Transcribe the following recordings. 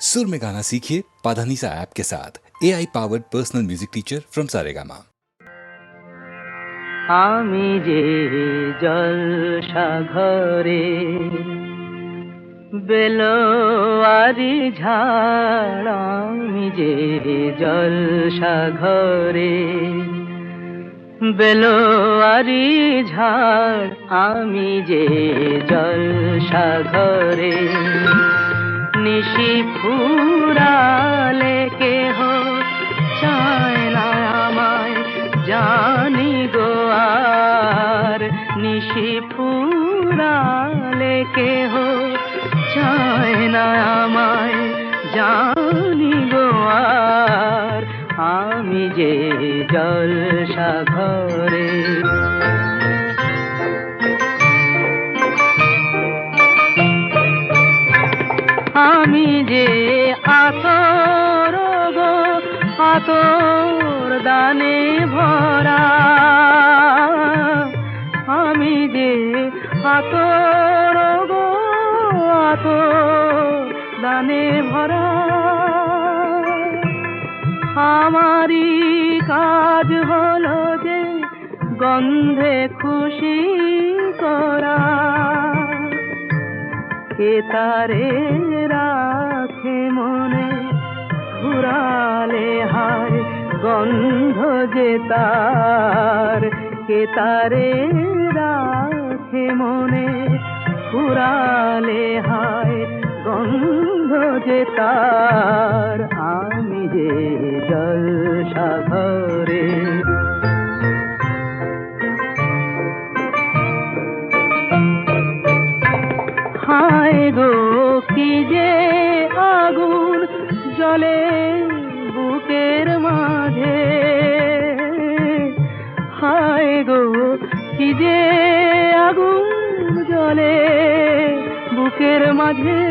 सुर में गाना सीखिए पाधानीसा ऐप के साथ A I powered personal music teacher from Saregama আমি যে জলসা ঘরে বেলোয়ারি ঝাড় আমি যে জলসা ঘরে বেলোয়ারি ঝাড় আমি যে জলসা ঘরে নিশি ফুরালে কেহ চায় না আমায়, জানি গো আর নিশি ফুরালে কেহ চায় না আমায়, জানি গো আমি যে জলসা ঘরে আমি যে আতর গো, আতর দানে ভরা। আমি যে আতর গো, আতর দানে ভরা। আমারই কাজ হলো যে গন্ধে খুশি করা। কে তারে রাখে মনে। ঘুরালে হায় গন্ধ যে তার, কে তারে রাখে মনে। ঘুরালে হায় গন্ধ যে তার, আমি যে জলসা ঘরে জলে বুকের মাঝে। হায় গো, কি যে আগুন জলে বুকের মাঝে।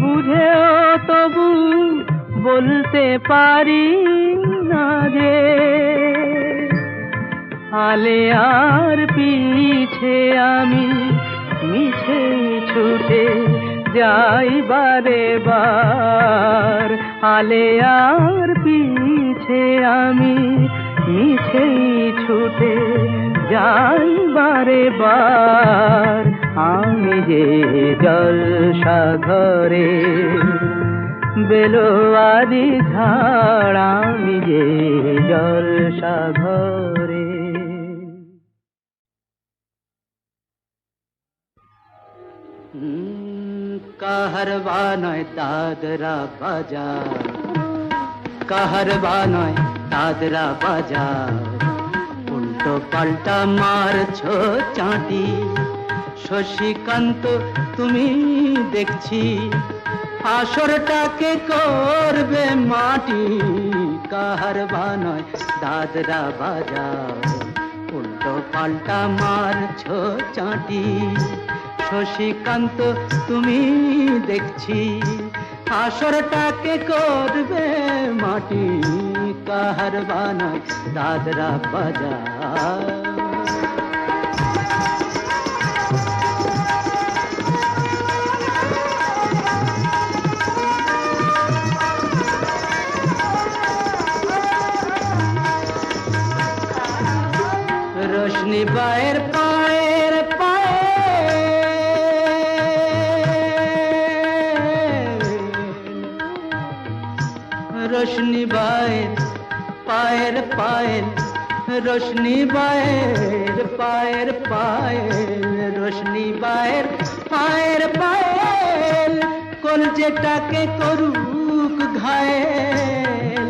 বুঝেও তবু বলতে পারি না যে আলে আর পিছে আমি মিছে ছুটে যাই বারে বার আলে আর পিছে আমি মিছে ছুটে যাই বারে বার, আমি যে জলসা ঘরে বেলোয়ারি ঝাড়, আমি যে জলসা ঘরে কাহারবা নয় দাদরা বাজার কাহারবা নয় দাদরা বাজার উল্টো পাল্টা মারছো চাঁটি। শশীকান্ত, তুমি দেখছি, আসরটাকে করবে মাটি। কাহারবা নয় দাদরা বাজার উল্টো পাল্টা মারছো চাঁটি। শশীকান্ত তুমি দেখছি আসরটাকে করবে মাটি কাহার বানায় দাদরা বাজার। রোশনি বায়ের পায়ের রোশনি বায়ের, পায়ের পায়ের রোশনি বায়ের, পায়ের পায়ের কলজেটাকে করুক ঘায়েল।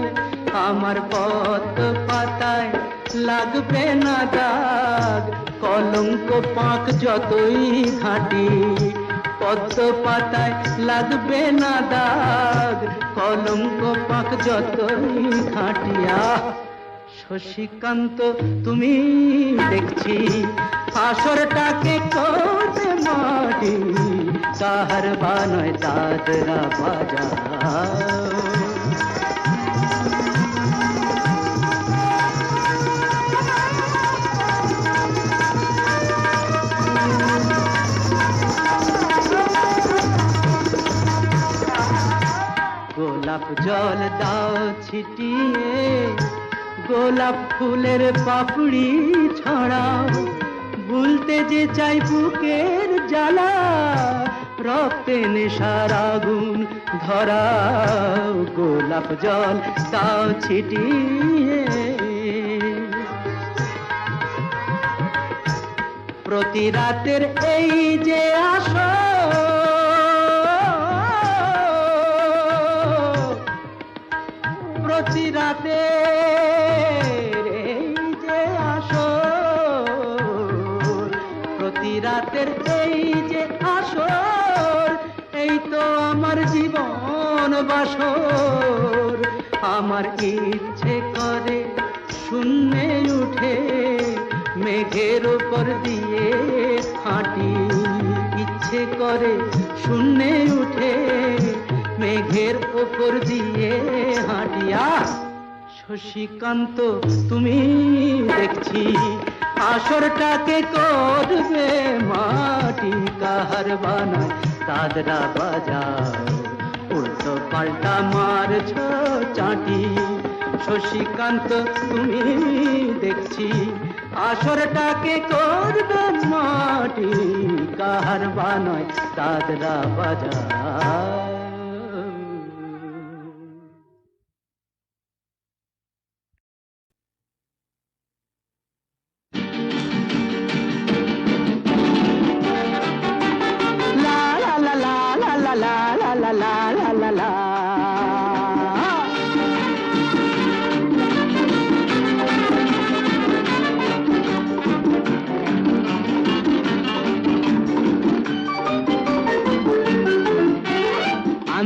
আমার পথ পাতায় লাগবে না দাগ, কলঙ্ক পাক যতই ঘাঁটি, পদ্ম পাতায় লাগবে না দাগ, কলঙ্ক পাক যতই ঘাঁটিয়া শশীকান্ত তুমি দেখছি। আসরটাকে করতে মাটি কাহার বানয় দাদরা বাজা গোলাপ জল দাও ছিটিয়ে গোলাপ ফুলের পাপড়ি ছড়াও ভুলতে যে চাই বুকের জ্বালা, রক্তে নেশার আগুন ধরাও গোলাপ জল দাও ছিটিয়ে। প্রতি রাতের এই যে আসো প্রতি রাতের জীবন বাসর। আমার ইচ্ছে করে শূন্যে উঠে মেঘের ওপর দিয়ে হাঁটি। ইচ্ছে করে শূন্যে উঠে মেঘের ওপর দিয়ে হাঁটিয়া শশীকান্ত, তুমি দেখছি আসরটাকে করবে মাটি। কাহার বানায় দাদরা বাজাও উল্টো পাল্টা মারছ চাটি। শশীকান্ত তুমি দেখছি আসরটাকে করবে মাটি। কাহার বানয় দাদরা বাজাও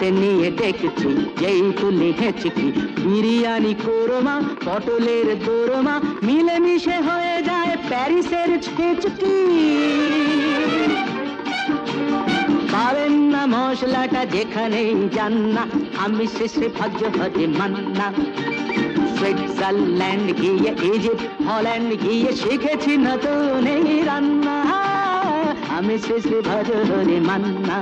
হাতে নিয়ে দেখছি, যেই তুলে হেঁচকি বিরিয়ানি কোরমা, পটলের দোরমা, মিলেমিশে হয়ে যায় প্যারিসের ছেচকি। পাবেন না মশলাটা যেখানেই যান না, আমি শেষে ভাজ্য ভাজে মান্না। সুইজারল্যান্ড গিয়ে, ইজিপ্ট, হল্যান্ড গিয়ে শিখেছি নতুন এই রান্না। আমি শেষে ভাজ হরে মান্না।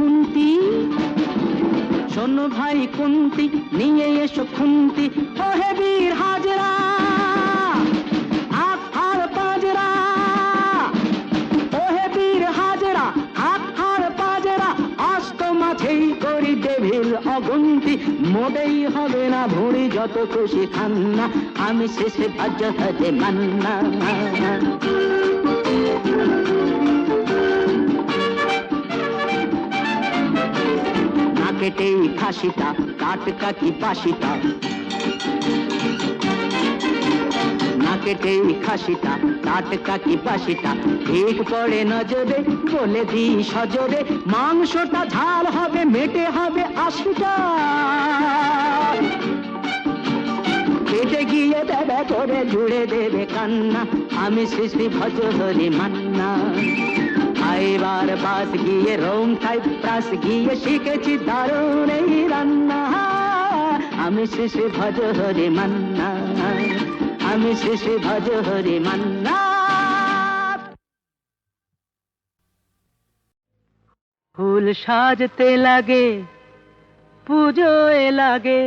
খুন্তি শোনো ভাই, কুন্তি, নিয়ে এসো খুন্তি। ওহে বীর হাজরা, হাত হার পাজরা। ওহে বীর হাজরা, হাত হার পাজরা। অস্ত মাঝেই করি দেভির অগুন্তি। মোটেই হবে না ভুঁড়ি যত খুশি খান্না। আমি শেষে ভাজ্য হাতে মান্না। কেটেই খাসিটা কাটকা কি বাসিটা না কেটেই খাসিটা টাটকা কি বাসিটা ঠিক পড়ে নজরে, বলে দি সজরে, মাংসটা ঝাল হবে, মেটে হবে আশিটা। কেটে গিয়ে দাদা করে জুড়ে দেবে কান্না, আমি শিশি ভজ হরি মান্না। আইবার বাস গিয়ে রোম টাইপ প্রাস গিয়ে শিখেছি দারুণ এই রান্না। আমি শিশি ভজ হরি মান্না, আমি শিশি ভজ হরি মান্না। ফুল সাজতে লাগে পুজোয় লাগে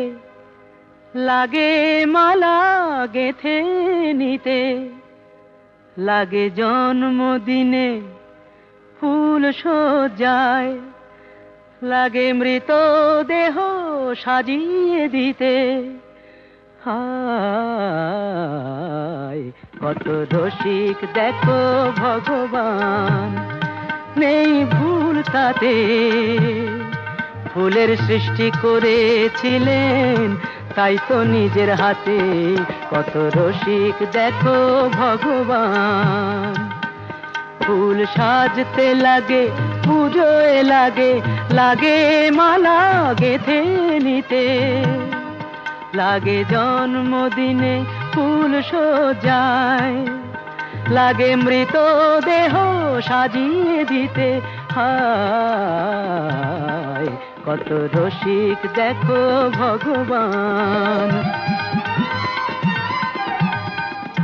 লাগে মালা গেথে নিতে, লাগে জন্মদিনে ফুল সজ্জায়। লাগে মৃত দেহ সাজিয়ে দিতে। হায়, কত রসিক দেখো ভগবান। নেই ভুল তাতে। ফুলের সৃষ্টি করেছিলেন, তাই তো নিজের হাতে কত রসিক দেখো ভগবান। ফুল সাজতে লাগে, পুজোয় লাগে লাগে মালা গেথে নিতে। লাগে জন্মদিনে ফুল সজায়, লাগে মৃত দেহ সাজিয়ে দিতে। হায়, কত রসিক দেখো ভগবান।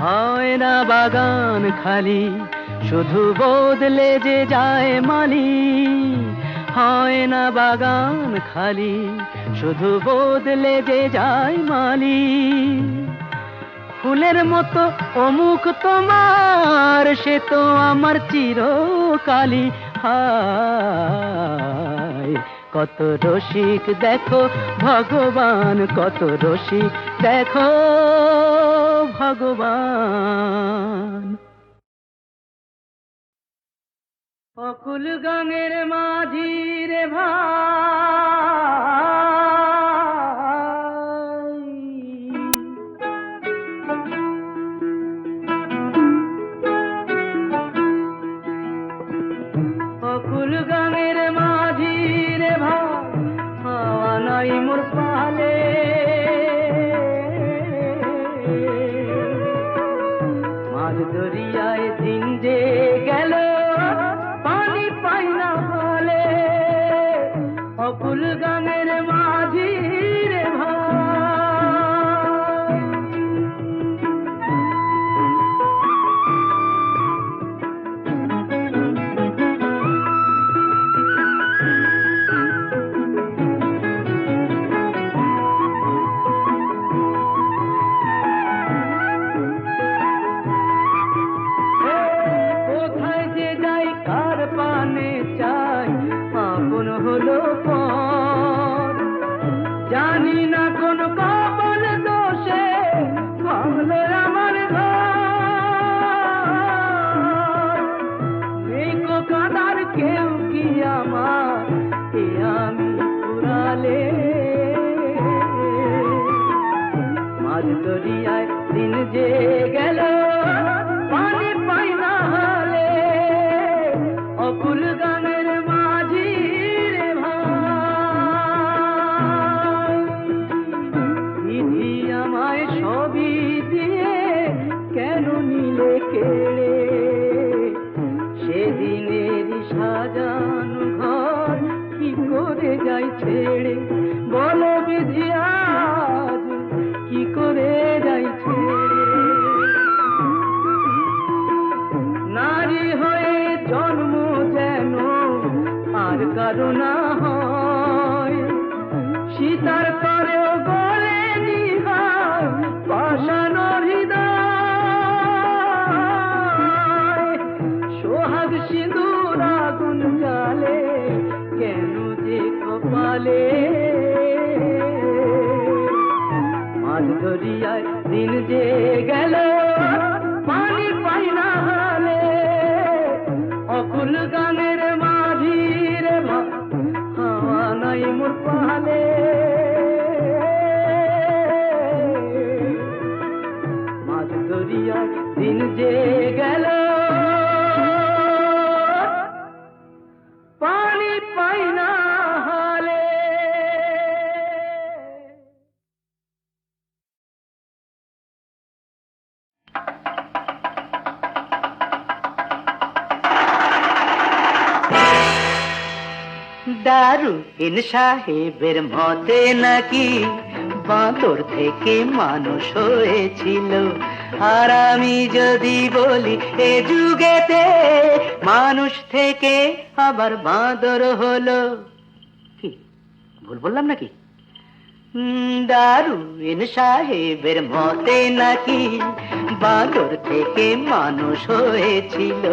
হয় না বাগান খালি শুধু বদলে যে যায় মালি, হয় না বাগান খালি, শুধু বদলে যে যায় মালি। ফুলের মতো অমুক তোমার, সে তো আমার চিরকালি হায়, কত রসিক দেখো ভগবান, কত রসিক দেখো ভগবান। অকুল গঙ্গের মাঝি রে দিন যে গেল, পানি পাই না হলে। অকুল গানের মাঝির হাওয়া নাই মোর পালে। মাঝ দরিয়া দিন যে গেল ইন সাহেবের মতে নাকি বাঁদর থেকে মানুষ হয়েছিল। আর আমি যদি বলি, এ যুগেতে মানুষ থেকে আবার বাঁদর হলো। কি, ভুল বললাম নাকি? দারুইন সাহেবের মতে নাকি বাঁদর থেকে মানুষ হয়েছিল।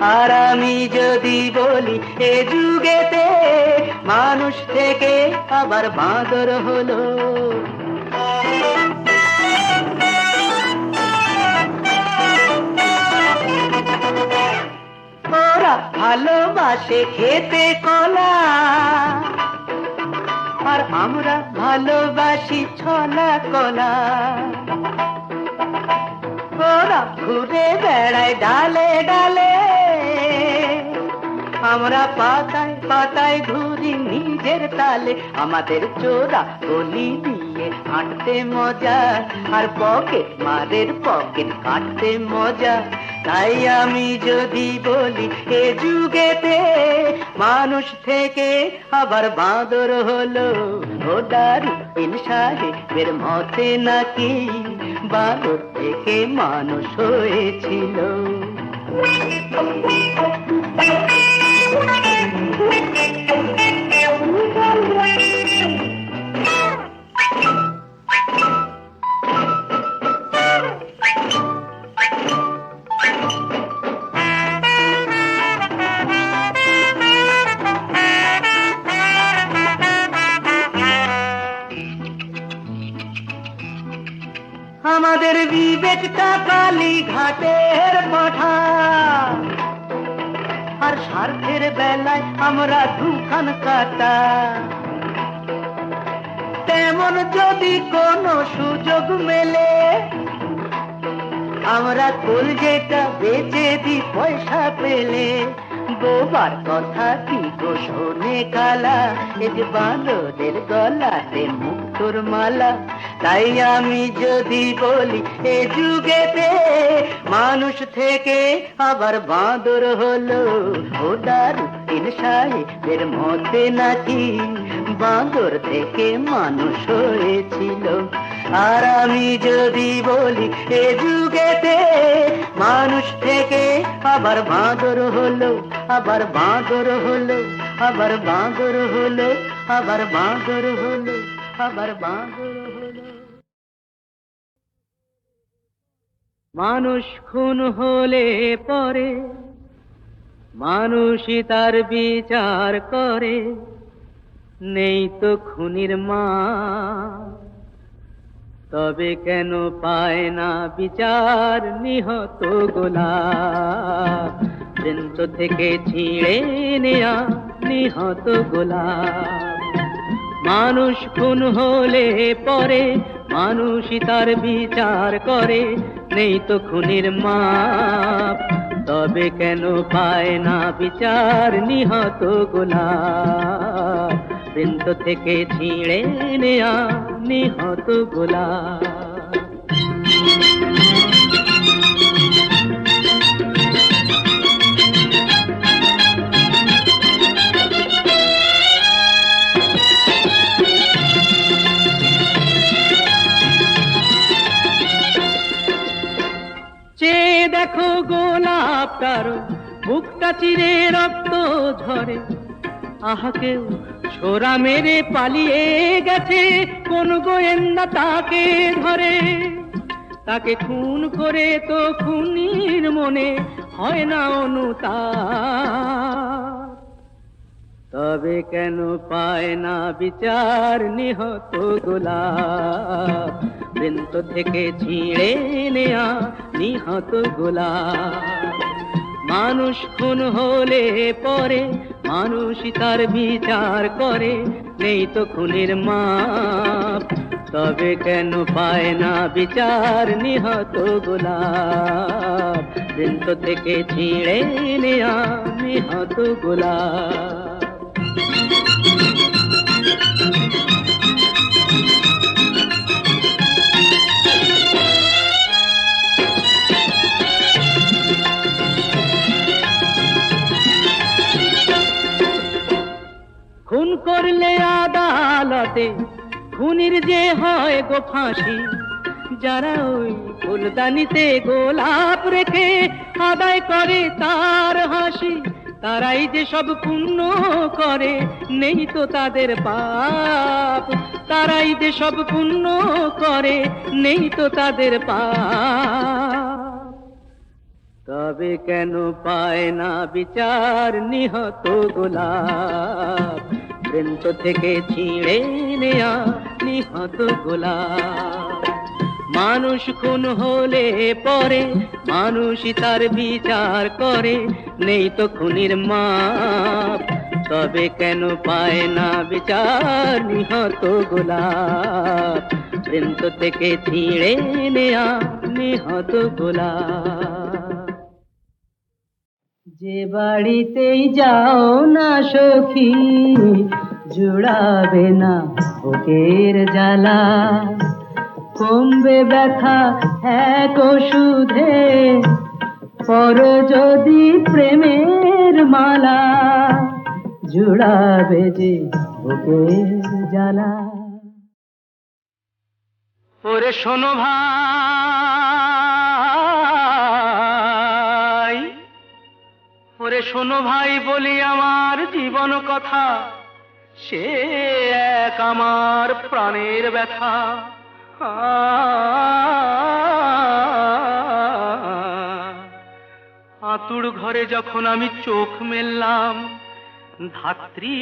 আর আমি যদি বলি, এ যুগেতে মানুষ থেকে আবার বাঁদর হলো। ওরা ভালোবাসে খেতে কলা, আর আমরা ভালোবাসি ছলা কলা। ওরা ঘুরে বেড়ায় ডালে ডালে আমরা পাতায় পাতায় ঘুরি নিজের তালে। আমাদের চোরা গলি দিয়ে হাঁটতে মজা, আর পকেট মারের পকেট কাটতে মজা। তাই আমি যদি বলি, এ যুগেতে মানুষ থেকে আবার বাঁদর হলো। ও দারু ইন সাহেবের মতে নাকি বাঁদর থেকে মানুষ হয়েছিল। আমাদের বিবেকটা কালী ঘাটের পাঠা। আর স্বার্থের বেলায় আমরা দুখান কাটা। তেমন যদি কোনো সুযোগ মেলে, আমরা কোল যেটা বেচে দি, পয়সা পেলে। বোবার কথা কি গো শোনে কালা এ যে বাঁদরের গলাতে মুক্তোর মালা। তাই আমি যদি বলি, এ যুগেতে মানুষ থেকে আবার বাঁদর হলো। ও দারু ইন সাহেবের মতে নাকি বাঁদর থেকে মানুষ হয়েছিল। আর আমি যদি বলি, এ যুগেতে মানুষ থেকে আবার বাঁদর হলো, আবার বাঁদর হলো, আবার বাঁদর হলো, আবার বাঁদর হলো, আবার বাঁদর মানুষ খুন হলে পরে, মানুষই তার বিচার করে। নেই তো খুনির মা। তবে কেন পায় না বিচার নিহত গোলাপ? বৃন্ত থেকে ছিঁড়ে নেয়া নিহত গোলাপ। মানুষ খুন হলে পরে মানুষই তার বিচার করে, নেই তো খুনির মাপ। তবে কেন পায় না বিচার নিহত গোলাপ? বৃন্ত থেকে ছিঁড়ে নেয়া নিহত গোলাপ। চেয়ে দেখো গোলাপটার বুকটা চিরে রক্ত ঝরে, আহা কেউ ছোরা মেরে পালিয়ে গেছে, কোন গোয়েন্দা তাকে ধরে। তাকে খুন করে তো খুনির মনে হয় না অনুতা তবে কেন পায় না বিচার নিহত গোলাপ? বৃন্ত থেকে ছিঁড়ে নেয়া নিহত গোলাপ। মানুষ খুন হলে পরে মানুষই তার বিচার করে, নেই তো খুনের মাপ। তবে কেন পায় না বিচার নিহত গোলাপ? তো থেকে ছিঁড়ে নেয়া নিহত গোলাপ। আদালতে খুনির যে হয় গো ফাঁসি, যারা ওই ফুলদানিতে গোলাপ রেখে আদায় করে তার হাসি, তারাই যে সব পুণ্য করে, নেই তো তাদের পাপ। তারাই যে সব পুণ্য করে, নেই তো তাদের পাপ। তবে কেন পায় না বিচার নিহত গোলাপ? বৃন্ত থেকে ছিঁড়ে নেয়া নিহত গোলাপ। মানুষ খুন হলে পরে, মানুষই তার বিচার করে, নেই তো খুনির মাপ। তবে কেন পায় না বিচার নিহত গোলাপ? বৃন্ত থেকে ছিঁড়ে নেয়া নিহত গোলাপ। যে বাড়িতেই যাও না সখী, জুড়াবে না বুকের জ্বালা। কমবে ব্যথা এক ওষুধে, পর যদি প্রেমের মালা, জুড়াবে যে বুকের জ্বালা। ওরে শোনো ভাই ওরে শোনো ভাই বলি আমার জীবন কথা। সে এক আমার প্রাণের ব্যথা। আতুর ঘরে যখন আমি চোখ মেললাম ধাত্রী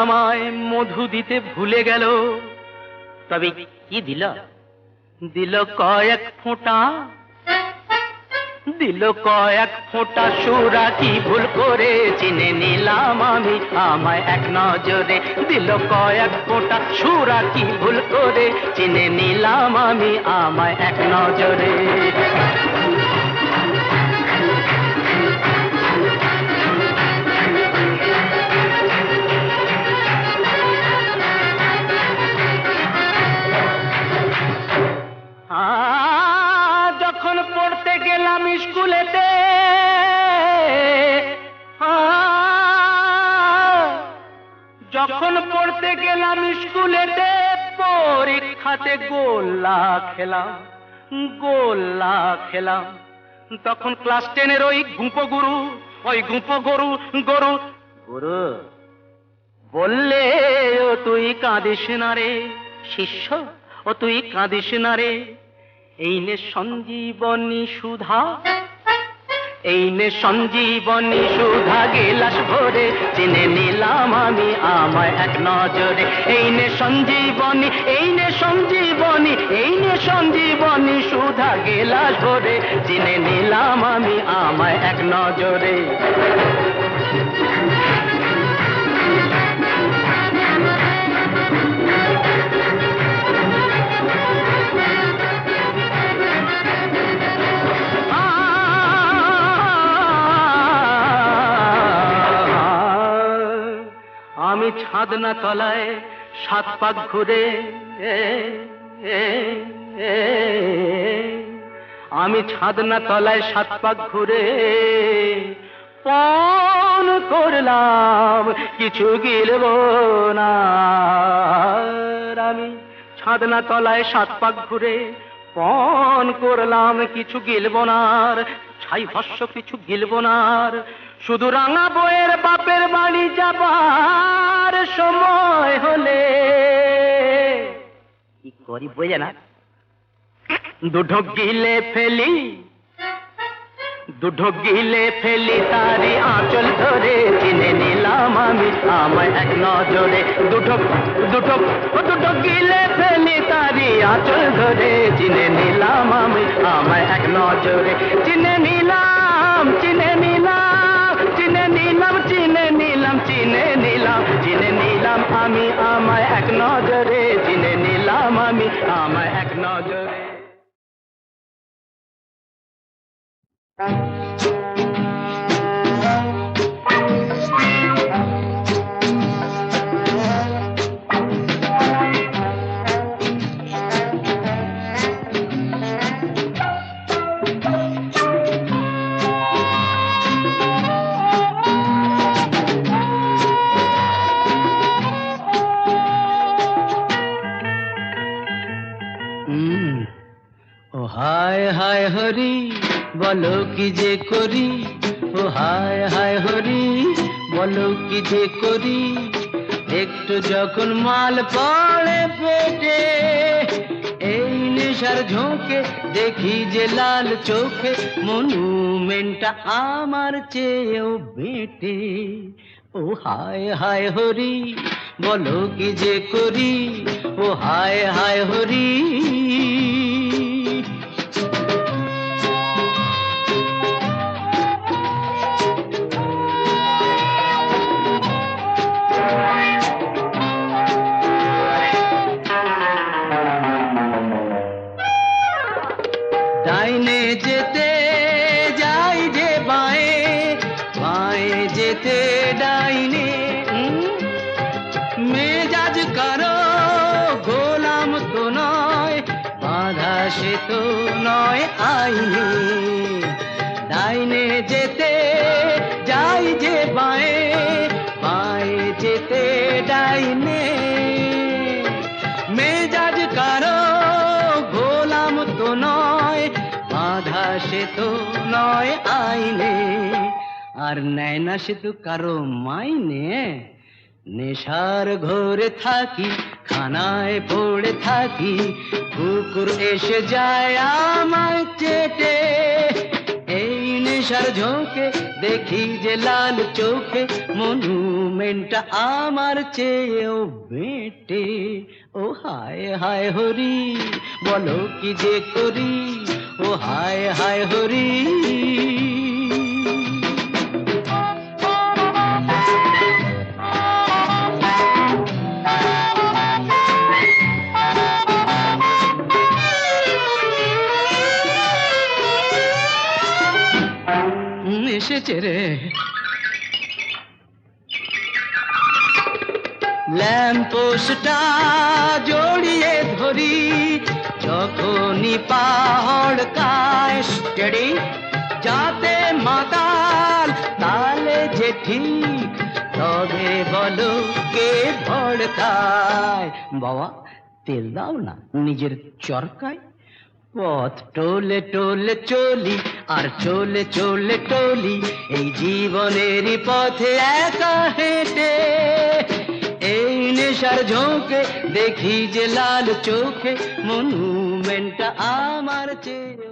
আমায় মধু দিতে ভুলে গেল। তবে কি দিল? দিল কয়েক ফোঁটা দিল কয়েক ফোঁটা সুরা, কি ভুল করে চিনে নিলাম আমি? আমায় এক নজরে দিল কয়েক ফোঁটা সুরা, কি ভুল করে চিনে নিলাম আমি? আমায় এক নজরে স্কুলেতে যখন পড়তে গেলাম স্কুলেতে, পরীক্ষাতে গোল্লা খেলাম গোল্লা খেলাম। তখন ক্লাস টেনের ওই গুঁপো গুরু, ওই গুঁপো গরু গরু, গুরু, বললে ও তুই কাঁদিস না রে, শিষ্য, ও তুই কাঁদিস না রে। এই নে সঞ্জীবনী সুধা এই নে সঞ্জীবনী সুধা গেলাস ভরে, চিনে নিলাম আমি আমায় এক নজরে। এই নে সঞ্জীবনী এই নে সঞ্জীবনী এই নে সঞ্জীবনী সুধা গেলাস ভরে, চিনে নিলাম আমি আমায় এক নজরে। আমি ছাদনা তলায় সাত পাক ঘুরে আমি ছাদনা তলায় সাত পাক ঘুরে পণ করলাম, কিছু গিলব না। আমি ছাদনা তলায় সাত পাক ঘুরে পণ করলাম, কিছু গিলব না। ছাই ভস্য কিছু গিলব না। শুধু রাঙা বইয়ের বাপের বাড়ি যাবার সময় হলে। কি করি বোঝে না? দুটো গিলে ফেলি দুটো গিলে ফেলি তারি আঁচল ধরে চিনে নিলাম আমি আমায় এক নজরে। দুটো দুটো দুটো গিলে ফেলি তারি আঁচল ধরে চিনে নিলাম আমি আমায় এক নজরে। চিনে নিলাম চিনে নিলাম চিনে নিলাম চিনে নিলাম আমি আমায় এক নজরে চিনে নিলাম আমি আমায় এক নজরে। বলো কি যে করি? ও হায় হায় হরি, বলো কি যে করি? একটু যখন মাল পড়ে পেটে, এই নেশার ঝোঁকে দেখি যে লাল চোখে মনুমেন্টটা আমার চেয়েও বেটে। ও হায় হায় হরি, বলো কি যে করি? ও হায় হায় হরি যেতে ডাইনে মেজাজ কারও গোলাম তো নয়, বাধা সে তো নয় আইনে। আর নেয় না সে তো কারও মাইনে। নেশার ঘোরে থাকি, খানায় পড়ে থাকি, কুকুর এসে যায় আমায় চেটে। নেশার ঝোঁকে দেখি যে লাল চোখে মনুমেন্টটা আমার চেয়েও বেটে। ও হায় হায় হরি, বলো কি যে করি? ও হায় হায় হরি। এসেছে রে। ল্যাম্পোস্টটা জড়িয়ে ধরি, যখনই পাহাড় কায় স্টেডি যাতে মাতাল তালে যে ঠিক, তবে বলো কে ভড়কায়? বাবা, তেল দাও না, নিজের চরকায়। পথ টোলে টোলে চলি, আর চলে চলে টলি, এই জীবনেরই পথে একা হেঁটে। এই নেশার ঝোঁকে দেখি যে লাল চোখে মনুমেন্টটা আমার চেয়ে